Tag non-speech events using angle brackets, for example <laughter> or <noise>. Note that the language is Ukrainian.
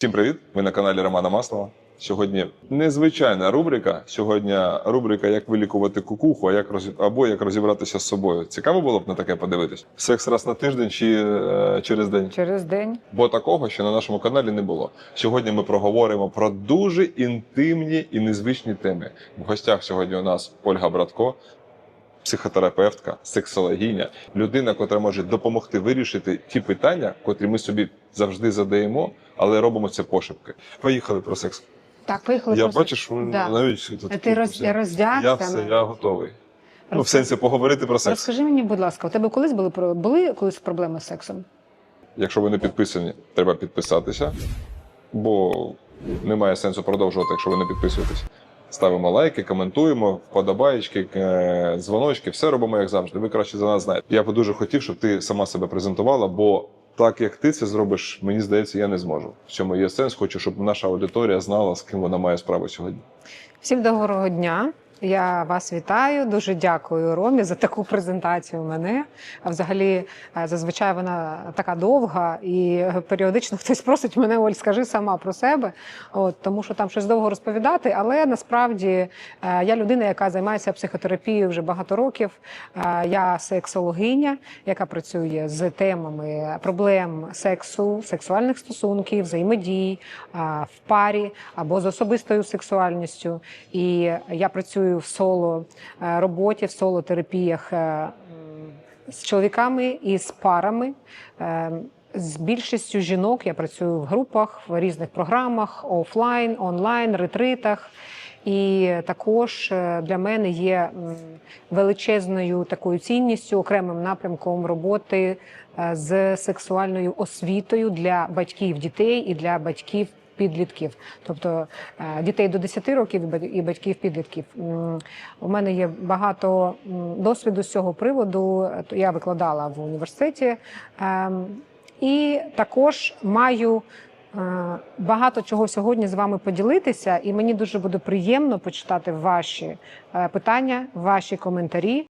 Всім привіт! Ви на каналі Романа Маслова. Сьогодні незвичайна рубрика. Сьогодні рубрика Як вилікувати кукуху, а як роз... або як розібратися з собою. Цікаво було б на таке подивитись. Секс раз на тиждень чи е, через день. Через день. Бо такого ще на нашому каналі не було. Сьогодні ми проговоримо про дуже інтимні і незвичні теми. В гостях сьогодні у нас Ольга Братко, психотерапевтка, сексологиня, людина, котра може допомогти вирішити ті питання, котрі ми собі завжди задаємо, але робимо це пошепки. Поїхали про секс. Так, поїхали. я просто. бачиш, Да. навіть тут ти роз, роздягся. я все, я готовий. Ну, в сенсі поговорити про секс. Розкажи мені, будь ласка, у тебе колись були про- були колись проблеми з сексом? Якщо ви не підписані, треба підписатися, бо немає сенсу продовжувати, якщо ви не підписуєтесь. Ставимо лайки, коментуємо, вподобаєчки, е, дзвоночки, все робимо як завжди. Ви краще за нас знаєте. Я би дуже хотів, щоб ти сама себе презентувала, бо так як ти це зробиш, мені здається, я не зможу. В цьому є сенс. Хочу, щоб наша аудиторія знала, з ким вона має справу сьогодні. Всім доброго дня. Я вас вітаю. Дуже дякую Ромі за таку презентацію мене. Взагалі, е, зазвичай вона така довга, і періодично <laughs> хтось просить мене, Оль, скажи сама про себе. От тому, що там щось довго розповідати. Але насправді е, я людина, яка займається психотерапією вже багато років. Е, Я сексологиня, яка працює з темами проблем сексу, сексуальних стосунків, взаємодій в парі або з особистою сексуальністю. І я працюю в соло е, роботі, в соло терапіях е, з чоловіками і з парами. Е, З більшістю жінок я працюю в групах, в різних програмах, офлайн, онлайн, ретритах. І також для мене є величезною такою цінністю, окремим напрямком роботи з сексуальною освітою для батьків дітей і для батьків підлітків, тобто е, дітей до 10 років і батьків підлітків. У мене є багато досвіду з цього приводу. Е, Я викладала в університеті ем, і також маю. е, Багато чого сьогодні з вами поділитися, і мені дуже буде приємно почитати ваші питання, ваші коментарі.